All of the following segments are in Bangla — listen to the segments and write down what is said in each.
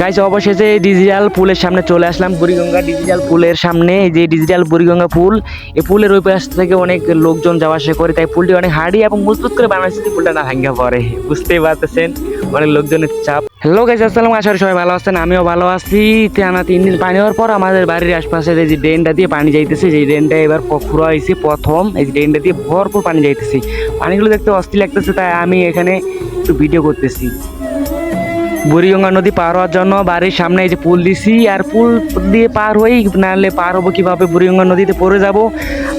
গাইস অবশেষে ডিজিটাল পুলের সামনে চলে আসলাম। বুড়িগঙ্গা ডিজিটাল পুলের সামনে। যে ডিজিটাল বুড়িগঙ্গা পুল এই পুলের ওই পাশ থেকে অনেক লোকজন যাওয়া আসা করে, তাই পুলটি অনেক হাড়ি এবং মজবুত করে বানাচ্ছে পুলটা না ভাঙ্গা পড়ে। বুঝতেই পারতেছেন, অনেক লোকজনের চাপ। হ্যালো গাইস আসসালামু আশা করি সবাই ভালো আছেন, আমিও ভালো আছি। টানা তিন দিন পানি হওয়ার পর আমাদের বাড়ির আশপাশে যে ড্রেনটা দিয়ে পানি যাইতেছে, যে ড্রেনটা এবার পুরো হয়েছে প্রথম। এই ড্রেনটা দিয়ে ভরপুর পানি যাইতেছে। পানিগুলো দেখতে অস্থির লাগতেছে, তাই আমি এখানে একটু ভিডিও করতেছি। বুড়িগঙ্গা নদী পার হওয়ার জন্য বাড়ির সামনে এই যে পুল দিছি, আর পুল দিয়ে পার হয়েই নাহলে পার হব কীভাবে? বুড়িগঙ্গা নদীতে পড়ে যাব।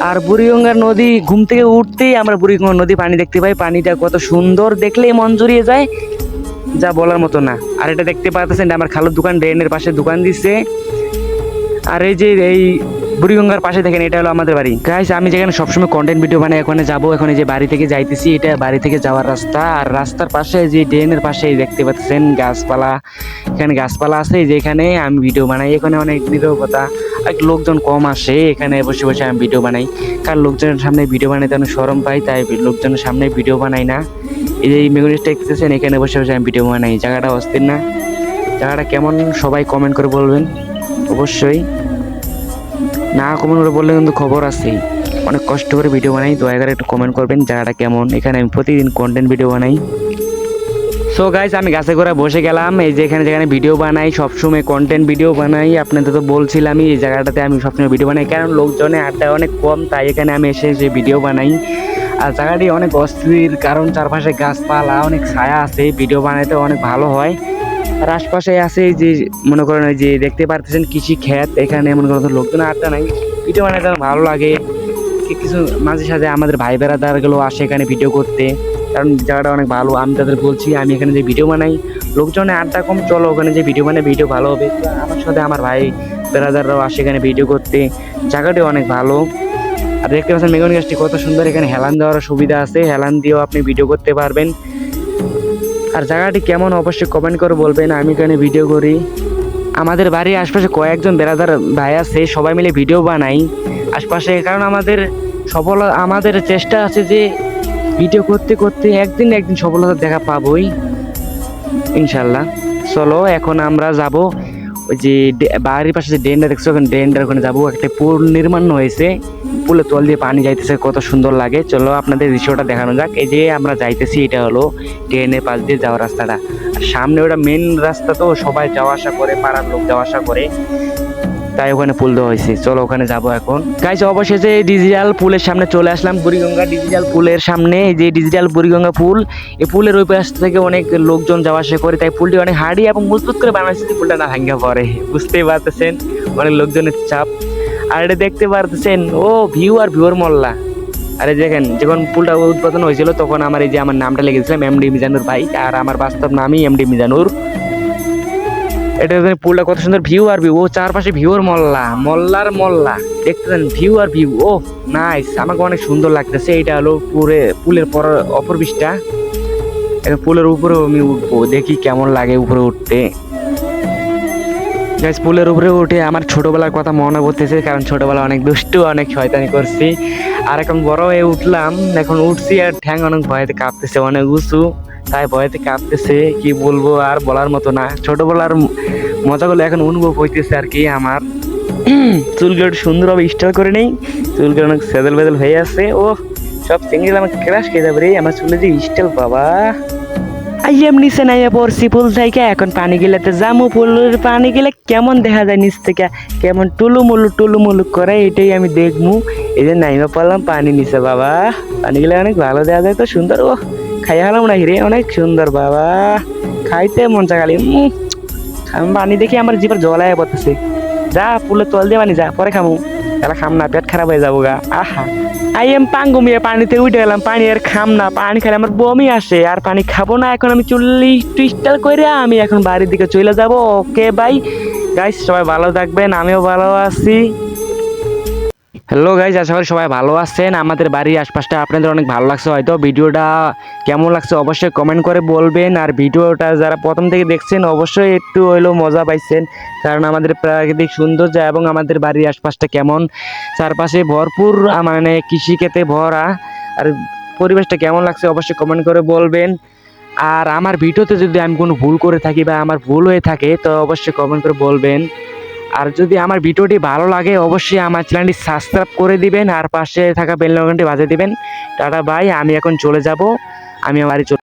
আর বুড়িগঙ্গা নদী ঘুম থেকে উঠতেই আমরা বুড়িগঙ্গা নদী পানি দেখতে পাই। পানিটা কত সুন্দর দেখলেই মন জুড়িয়ে যায়, যা বলার মতো না। আর এটা দেখতে পাচ্ছেন আমার খালুর দোকান, ড্রেনের পাশে দোকান দিচ্ছে আর এই যে এই বুড়িগঙ্গার পাশে দেখেন, এটা হলো আমাদের বাড়ি। গাইস আমি যেখানে সবসময় কন্টেন্ট ভিডিও বানাই, ওখানে যাব, এখন যে বাড়ি থেকে যাইতেছি, এটা বাড়ি থেকে যাওয়ার রাস্তা। আর রাস্তার পাশে যে ড্রেনের পাশে দেখতে পাচ্ছেন গাছপালা। এখানে গাছপালা আছে, এই যে এখানে আমি ভিডিও বানাই, এখানে অনেক নিরবতা আর লোকজন কম আসে, এখানে বসে বসে আমি ভিডিও বানাই। কারণ লোকজনের সামনে ভিডিও বানাইতে অনেক সরম পাই, তাই লোকজনের সামনে ভিডিও বানাই না। এই যে মেগুনিসটা দেখতেছেন, এখানে বসে বসে আমি ভিডিও বানাই। জায়গাটা অস্থির না। জায়গাটা কেমন, সবাই কমেন্ট করে বলবেন। অবশ্যই। না কমেন্ট করে বললে কিন্তু খবর আছে অনেক কষ্ট করে ভিডিও বানাই, দয়া করে একটু কমেন্ট করবেন, জায়গাটা কেমন? এখানে আমি প্রতিদিন কন্টেন্ট ভিডিও বানাই। সো গাইস আমি গাছে করে বসে গেলাম, এই যে এখানে যেখানে ভিডিও বানাই, সবসময় কন্টেন্ট ভিডিও বানাই। আপনাদের তো বলছিলামই, এই জায়গাটাতে আমি সবসময় ভিডিও বানাই, কারণ লোকজনের আড্ডা অনেক কম, তাই এখানে আমি এসে যে ভিডিও বানাই। আর জায়গাটি অনেক অস্থির, কারণ চারপাশে গাছপালা, অনেক ছায়া আছে ভিডিও বানাইতে অনেক ভালো হয়। আর আশপাশে আছে যে, মনে করেন যে দেখতে পারতেছেন কৃষি ক্ষেত, এখানে মনে করেন লোকজন আড্ডা নাই। ভিডিও অনেক ভালো লাগে। কিছু মাঝে সাঝে আমাদের ভাই বেড়াদারগুলো আসে এখানে ভিডিও করতে। কারণ জায়গাটা অনেক ভালো, আমি তাদের বলছি, আমি এখানে যে ভিডিও বানাই, লোকজনে আড্ডা কম, চলো ওখানে যে ভিডিও বানাই, ভিডিও ভালো হবে। আমার সাথে আমার ভাই বেড়াদাররাও আসে এখানে ভিডিও করতে। জায়গাটি অনেক ভালো। আর দেখতে পাচ্ছেন মেগন গাছটি কত সুন্দর, এখানে হেলান দেওয়ার সুবিধা আছে। হেলান দিয়েও আপনি ভিডিও করতে পারবেন। আর জায়গাটি কেমন, অবশ্যই কমেন্ট করে বলবেন। আমি এখানে ভিডিও করি। আমাদের বাড়ির আশপাশে কয়েকজন বেড়াদার ভাই আছে, সবাই মিলে ভিডিও বানাই। আশপাশে, কারণ আমাদের সফল, আমাদের চেষ্টা আছে যে ভিডিও করতে করতে একদিন একদিন সফলতা দেখা পাবই। ইনশাল্লাহ। চলো, এখন আমরা যাব ওই যে বাড়ির পাশে যে ড্রেনটা দেখছ ওখানে ড্রেনটার ওখানে যাব। একটা পুল নির্মাণ হয়েছে। পুলে তল দিয়ে পানি যাইতেছে, কত সুন্দর লাগে। চলো আপনাদের দৃশ্যটা দেখানো যাক। এই যে আমরা যাইতেছি, এটা হলো ট্রেনের পাশ দিয়ে যাওয়ার রাস্তাটা। সামনে ওটা মেন রাস্তা তো সবাই যাওয়া আসা করে, পাড়ার লোক যাওয়া আসা করে। তাই ওখানে পুল দেওয়া হয়েছে। চলো ওখানে যাব এখন। গাইজ অবশেষে ডিজিটাল পুলের সামনে চলে আসলাম। বুড়িগঙ্গা ডিজিটাল পুলের সামনে। যে ডিজিটাল বুড়িগঙ্গা পুল এই পুলের ওই পাশ থেকে অনেক লোকজন যাওয়া আসা করে। তাই পুলটি অনেক হাড়ি এবং মজবুত করে বানাইছে পুলটা না ভাঙ্গা পড়ে। বুঝতেই পারতেছেন? অনেক লোকজনের চাপ। আর এটা দেখতে পারতেছেন? ও ভিউ আর ভিউর মোল্লা। আরে দেখেন, যখন পুলটা উদ্বোধন হয়েছিল, তখন আমার এই যে আমার নামটা লিখেছিলাম এমডি মিজানুর ভাই। আর আমার বাস্তব নামই এমডি মিজানুর। এটা দেখেন পুলটা কত সুন্দর ভিউ আর ভিউ ও চারপাশে ভিউ ভিউর মল্লা, মল্লার মল্লা। দেখতেছেন ভিউ আর ভিউ ও নাইস আমাকে অনেক সুন্দর লাগতেছে। এটা হলো পুরে, পুলের পর, অপর বিষটা পুলের উপরে আমি উঠবো। দেখি কেমন লাগে উপরে উঠতে। গাইস পুলের উপরে উঠে আমার ছোটবেলার কথা মনে পড়তেছে, কারণ ছোটবেলা অনেক দুষ্টু, অনেক শয়তানি করছি। আর এখন বড় হয়ে উঠলাম, এখন উঠছি আর ঠ্যাং অনেক ভয়েতে কাঁপতেছে, অনেক উঁচু, তাই ভয়েতে কাঁপতেছে, কি বলব আর বলার মতো না। ছোটবেলার মজাগুলো এখন অনুভব হইতেছে আর কি আমার। চুলগুলো সুন্দরভাবে স্টাইল করে নেই, চুলগুলো অনেক সেদল বেদল হয়ে আছে। ও সব চিংড়ি আমার ক্রাশ খেয়ে যাবে রে, আমার চুলে যে স্টাইল বাবা। আইয়াম নিচে নাইয়া পড়ছি পুল থেকে এখন পানি গেলেতে জামু পুলের পানি গেলে কেমন দেখা যায় নিচ থেকে? কেমন টুলুমুলু টুলুমুলু করে এটাই আমি দেখমু। এই যে নাইমা পড়লাম পানি নিচে, বাবা। পানি গেলে অনেক ভালো দেখা যায় তো, সুন্দর। ও খাই হলাম না হিরে, অনেক সুন্দর, বাবা। খাইতে মন আমি পানি দেখি আমার জিপার জলায় পড়তেছে। যা পুলে তল দিয়ে পানি যা, পরে খামু। তাহলে খাম না, পেট খারাপ হয়ে যাব গা। আহা। আই এম পাঙ্গু মিয়া, পানিতে উঠে গেলাম, পানি আর খাম না, পানি খেলে আমার বমি আসে, আর পানি খাব না, এখন আমি চুল্লি টুইস্টাল করে আমি এখন বাড়ির দিকে চলে যাব। ওকে, বাই। গাইস সবাই ভালো থাকবেন, আমিও ভালো আছি। হ্যালো গাইজ আশা করি সবাই ভালো আছেন। আমাদের বাড়ির আশপাশটা আপনাদের অনেক ভালো লাগছে হয়তো। ভিডিওটা কেমন লাগছে অবশ্যই কমেন্ট করে বলবেন। আর ভিডিওটা যারা প্রথম থেকে দেখছেন, অবশ্যই একটু হইলেও মজা পাইছেন। কারণ আমাদের প্রাকৃতিক সৌন্দর্য এবং আমাদের বাড়ির আশপাশটা কেমন। চারপাশে ভরপুর মানে কৃষিক্ষেতে ভরা। আর পরিবেশটা কেমন লাগছে অবশ্যই কমেন্ট করে বলবেন। আর আমার ভিডিওতে যদি আমি কোনো ভুল করে থাকি বা আমার ভুল হয়ে থাকে, তো অবশ্যই কমেন্ট করে বলবেন। আর যদি আমার ভিডিওটি ভালো লাগে, অবশ্যই আমার চ্যানেলটি সাবস্ক্রাইব করে দিবেন আর পাশে থাকা বেল বাজিয়ে দিবেন। টাটা বাই আমি এখন চলে যাব। আমি আমার